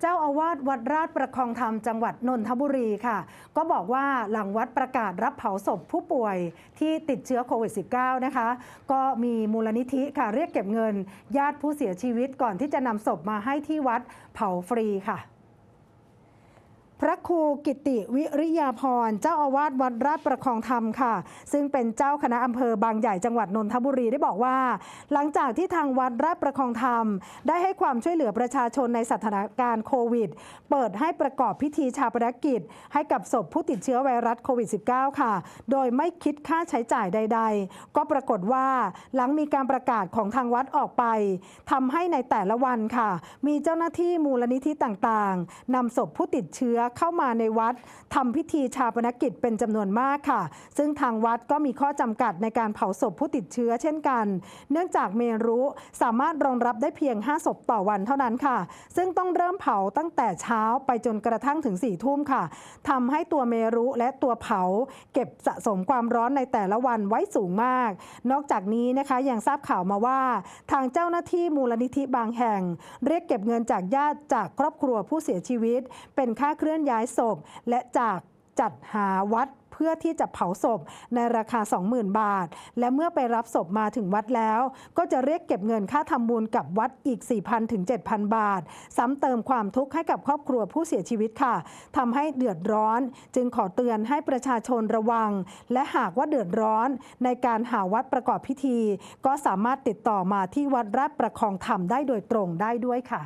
เจ้าอาวาสวัดราชประคองธรรมจังหวัดนนทบุรีค่ะ ก็บอกว่าหลังวัดประกาศรับเผาศพผู้ป่วยที่ติดเชื้อโควิด -19 นะคะ ก็มีมูลนิธิค่ะเรียกเก็บเงิน ญาติผู้เสียชีวิตก่อนที่จะนำศพมาให้ที่วัดเผาฟรีค่ะพระ ครูกิติวิริยาพร เจ้าอาวาสวัดราชประคองธรรมค่ะ ซึ่งเป็นเจ้าคณะอำเภอบางใหญ่จังหวัดนนทบุรีได้บอกว่า หลังจากที่ทางวัดราชประคองธรรม ได้ให้ความช่วยเหลือประชาชนในสถานการณ์โควิด เปิดให้ประกอบพิธีชาปนกิจ ให้กับศพผู้ติดเชื้อไวรัสโควิด -19 ค่ะ โดยไม่คิดค่าใช้จ่ายใด ๆ ก็ปรากฏว่าหลังมีการประกาศของทางวัดออกไปทำให้ในแต่ละวันค่ะ มีเจ้าหน้าที่มูลนิธิต่างๆนำศพผู้ติดเชื้อเข้ามาในวัดทำพิธีชาปนกิจเป็นจำนวนมากค่ะ ซึ่งทางวัดก็มีข้อจำกัดในการเผาศพผู้ติดเชื้อเช่นกัน เนื่องจากเมรุสามารถรองรับได้เพียง 5 ศพต่อวันเท่านั้นค่ะ ซึ่งต้องเริ่มเผาตั้งแต่เช้าไปจนกระทั่งถึง4ี่ทุ่มค่ะทำให้ตัวเมรุและตัวเผา เก็บสะสมความร้อนในแต่ละวันไว้สูงมาก นอกจากนี้นะคะยังทราบข่าวมาว่า ทางเจ้าหน้าที่มูลนิธิบางแห่ง เรียกเก็บเงินจากญาติจากครอบครัวผู้เสียชีวิต เป็นค่าเคลื่อนย้ายศพ และจากจัดหาวัดเพื่อที่จะเผาศพในราคา 20,000 บาท และเมื่อไปรับศพมาถึงวัดแล้ว ก็จะเรียกเก็บเงินค่าทำบุญกับวัดอีก 4,000 ถึง 7,000 บาท ซ้ำเติมความทุกข์ให้กับครอบครัวผู้เสียชีวิตค่ะทำให้เดือดร้อน จึงขอเตือนให้ประชาชนระวัง และหากว่าเดือดร้อน ในการหาวัดประกอบพิธี ก็สามารถติดต่อมาที่วัดราชประคองธรรมได้โดยตรงได้ด้วยค่ะ